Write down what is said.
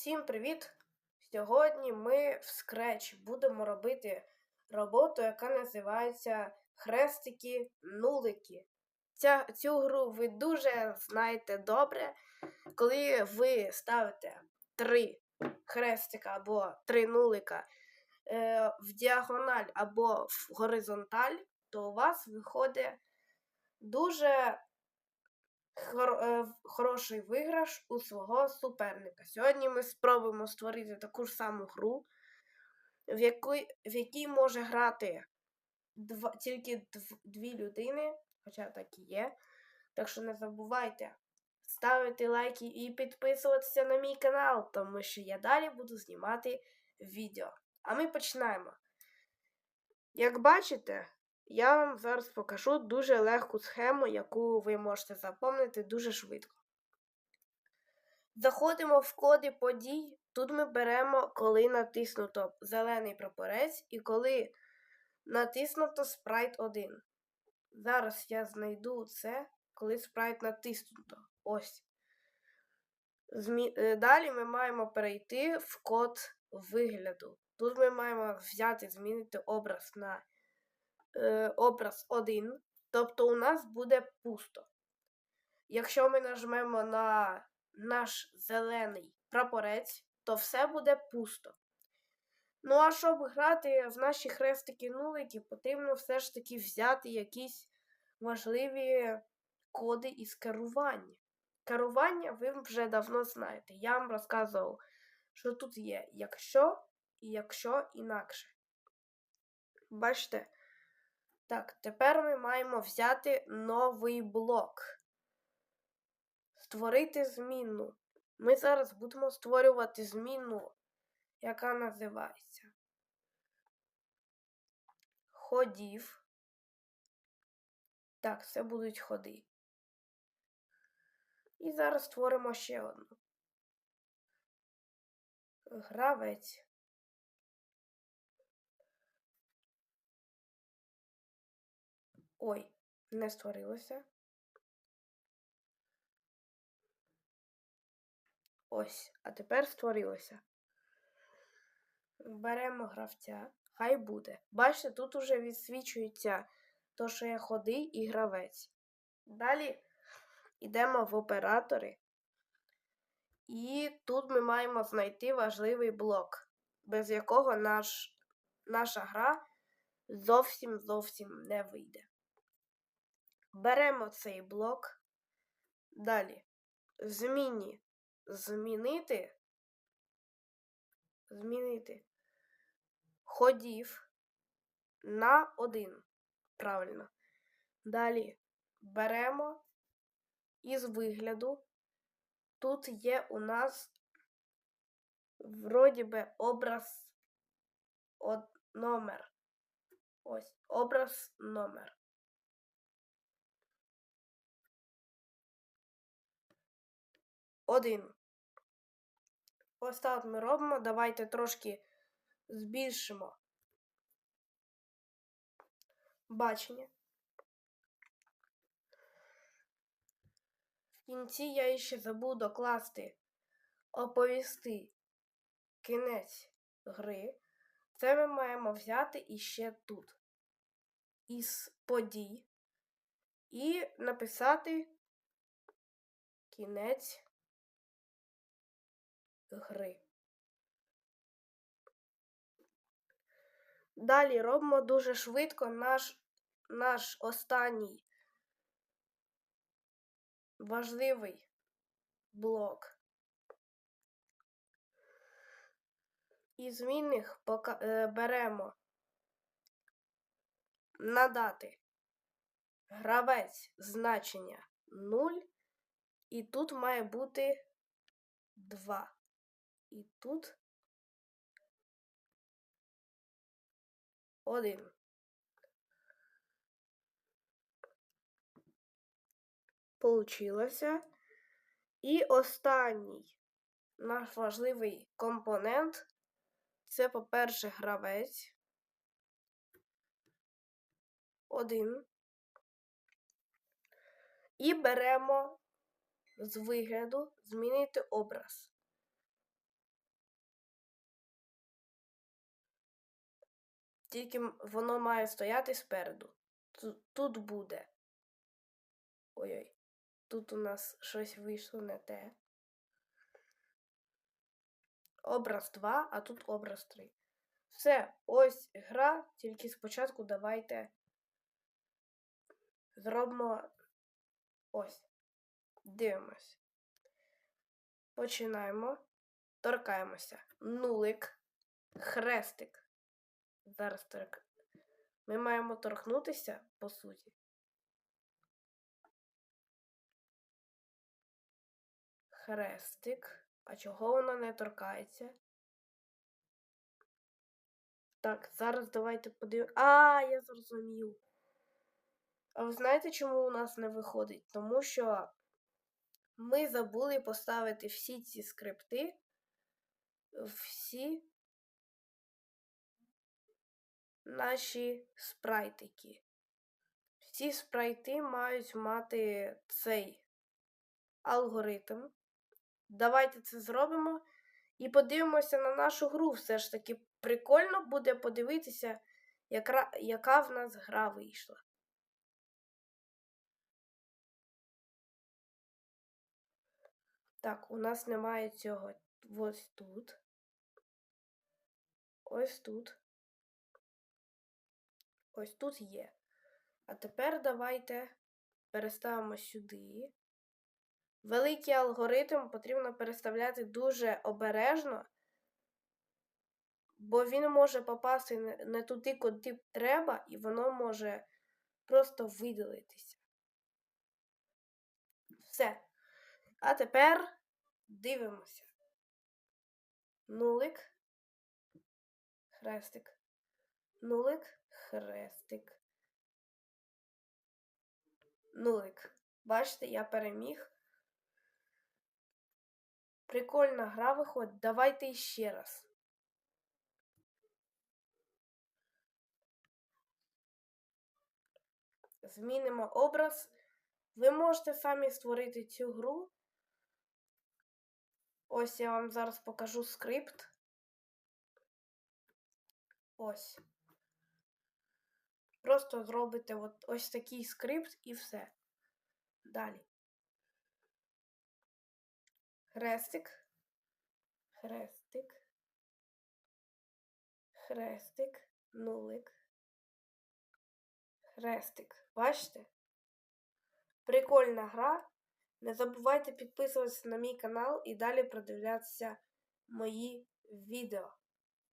Всім привіт! Сьогодні ми в Scratch будемо робити роботу, яка називається Хрестики-нулики. Ця, цю гру ви дуже знаєте добре, коли ви ставите три хрестика або три нулика е, в діагональ або в горизонталь, то у вас виходить дуже хороший виграш у свого суперника. Сьогодні ми спробуємо створити таку ж саму гру, в якій, в якій може грати два, тільки дв- дві людини, хоча так і є. Так що не забувайте ставити лайки і підписуватися на мій канал, тому що я далі буду знімати відео. А ми починаємо. Як бачите, я вам зараз покажу дуже легку схему, яку ви можете запам'ятати дуже швидко. Заходимо в коди подій. Тут ми беремо, коли натиснуто зелений прапорець і коли натиснуто спрайт 1. Зараз я знайду це, коли спрайт натиснуто. Ось. Е, Далі ми маємо перейти в код вигляду. Тут ми маємо взяти, змінити образ на е, образ 1, тобто у нас буде пусто. Якщо ми нажмемо на наш зелений прапорець, то все буде пусто. Ну, а щоб грати в наші хрестики-нулики, потрібно все ж таки взяти якісь важливі коди із керування. Керування ви вже давно знаєте. Я вам розказував, що тут є якщо і якщо інакше. Бачите? Так, тепер ми маємо взяти новий блок. Створити зміну. Ми зараз будемо створювати зміну, яка називається ходів. Так, це будуть ходи. І зараз створимо ще одну. Гравець. Ой, не створилося. Ось, а тепер створилося. Беремо гравця, хай буде. Бачите, тут уже відсвічується то, що є ходи і гравець. Далі йдемо в оператори. І тут ми маємо знайти важливий блок, без якого наш, наша гра зовсім зовсім не вийде. Беремо цей блок. Далі. Зміні змінити. Змінити ходів на один. Правильно. Далі беремо із вигляду. Тут є у нас вроді би образ от номер. Ось образ номер. Один. Ось так ми робимо. Давайте трошки збільшимо бачення. В кінці я ще забув докласти оповісти кінець гри. Це ми маємо взяти іще тут. Із подій. І написати кінець гри. Далі робимо дуже швидко наш, наш останній важливий блок. Із змінних е, беремо надати гравець значення 0, і тут має бути 2. І тут 1. Получилося. І останній наш важливий компонент це, по-перше, гравець. Один. І беремо з вигляду змінити образ. Тільки воно має стояти спереду. Тут, буде. Ой-ой. Тут у нас щось вийшло не те. Образ 2, а тут образ 3. Все, ось гра, тільки спочатку давайте зробимо ось. Дивимось. Починаємо. Торкаємося. Нулик. Хрестик. Зараз торк. Ми маємо торкнутися, по суті. Хрестик. А чого воно не торкається? Так, зараз давайте подивимось. А, я зрозумів. А ви знаєте, чому у нас не виходить? Тому що ми забули поставити всі ці скрипти, всі наші спрайтики. Всі спрайти мають мати цей алгоритм. Давайте це зробимо і подивимося на нашу гру. Все ж таки прикольно буде подивитися, яка, яка в нас гра вийшла. Так, у нас немає цього ось тут. Ось тут. Ось тут є. А тепер давайте переставимо сюди. Великий алгоритм потрібно переставляти дуже обережно, бо він може попасти не- туди, куди треба, і воно може просто видалитися. Все. А тепер дивимося. Нулик, хрестик, нулик, хрестик. Нулик. Бачите, я переміг. Прикольна гра виходить. Давайте ще раз. Змінимо образ. Ви можете самі створити цю гру. Ось я вам зараз покажу скрипт. Ось. Просто зробите от ось такий скрипт і все. Далі. Хрестик. Хрестик. Хрестик. Нулик. Хрестик. Бачите? Прикольна гра. Не забувайте підписуватися на мій канал і далі продивлятися мої відео.